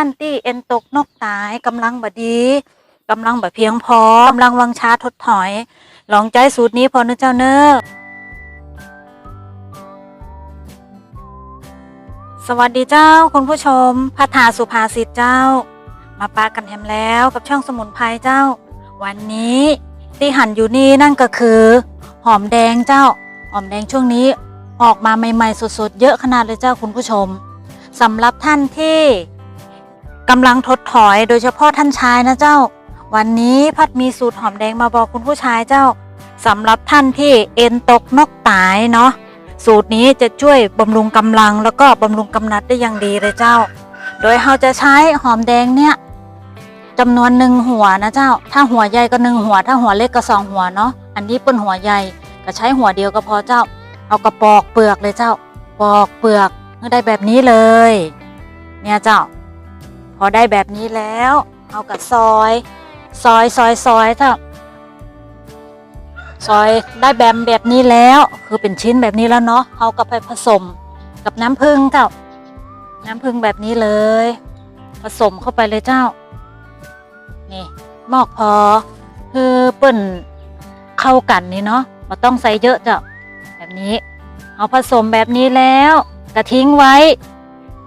านตี้เอ็นตกนกตายกำลังบดีกำลังแบบเพียงพอกำลังวังชาทดถอย ลองใจสูตรนี้พอนะเจ้าเนอ้อสวัสดีเจ้าคุณผู้ชมพัฒนาสุภาษิตเจ้า มาปากันแฮมแล้วกับช่องสมุนไพรเจ้า วันนี้ที่หั่นอยู่นี่นั่นก็คือ หอมแดงเจ้า หอมแดงช่วงนี้ออกมาใหม่ ๆสดๆ เยอะขนาดเลยเจ้าคุณผู้ชมสำหรับท่านที่ กำลังทดถอยโดยเฉพาะท่านชายนะเจ้า วันนี้พัดมีสูตรหอมแดงมาบอกคุณผู้ชายเจ้าสำหรับท่านที่เอ็นตกนกตายเนาะสูตรนี้จะช่วยบำรุงกำลังแล้วก็บำรุงกำนัดได้อย่างดีเลยเจ้า โดยเราจะใช้หอมแดงเนี่ยจำนวนหนึ่งหัวนะเจ้า ถ้าหัวใหญ่ก็หนึ่งหัว ถ้าหัวเล็กก็สองหัวเนาะอันนี้เป็นหัวใหญ่ก็ใช้หัวเดียวก็พอเจ้า เอากระปอกเปลือกเลยเจ้า ปอกเปลือกได้แบบนี้เลย เนี่ยเจ้า พอได้แบบนี้แล้ว เอากับซอย ซอยซอยซอยเจ้าซอยได้แบมแบบนี้แล้วคือเป็นชิ้นแบบนี้แล้วเนาะเอากับไปผสมกับน้ำผึ้งเจ้า น้ำผึ้งแบบนี้เลย ผสมเข้าไปเลยเจ้า นี่หมอกพอ คือเปิ้นเข้ากันนี่เนาะมาต้องใส่เยอะเจ้าแบบนี้ เอาผสมแบบนี้แล้วก็ทิ้งไว้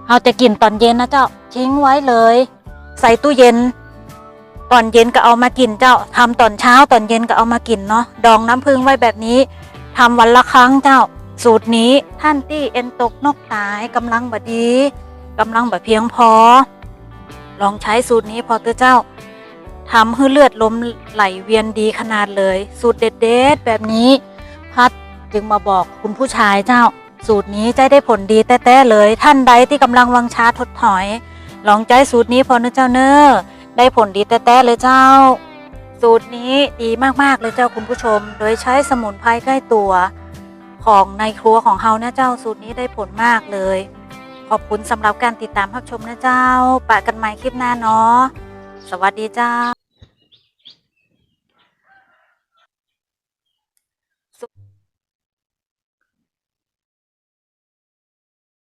เอาจะกินตอนเย็นนะเจ้า ทิ้งไว้เลย ใส่ตู้เย็น ตอนเย็นก็เอามากินเจ้าทำตอนเช้าตอนเย็นก็เอามากินเนาะดองน้ำผึ้งไว้แบบนี้ทำวันละครั้งเจ้า สูตรนี้ท่านที่เอ็นตกนกตายกำลังบดีกำลังแบบเพียงพอ ลองใช้สูตรนี้พอเตอเจ้าทำให้เลือดลมไหลเวียนดีขนาดเลย สูตรเด็ดๆแบบนี้ พัดจึงมาบอกคุณผู้ชายเจ้า สูตรนี้จะได้ผลดีแต้ๆเลย ท่านใดที่กำลังวังชาทดถอย ลองใจสูตรนี้พอเนอเจ้าเนอ้อได้ผลดีแต้ๆเลยเจ้า สูตรนี้ดีมากๆเลยเจ้าคุณผู้ชม โดยใช้สมุนไพรใกล้ตัว ของในครัวของเฮานะเจ้าสูตรนี้ได้ผลมากเลย ขอบคุณสำหรับการติดตามรับชมนะเจ้าปะกันใหม่คลิปหน้าเนาะสวัสดีเจ้า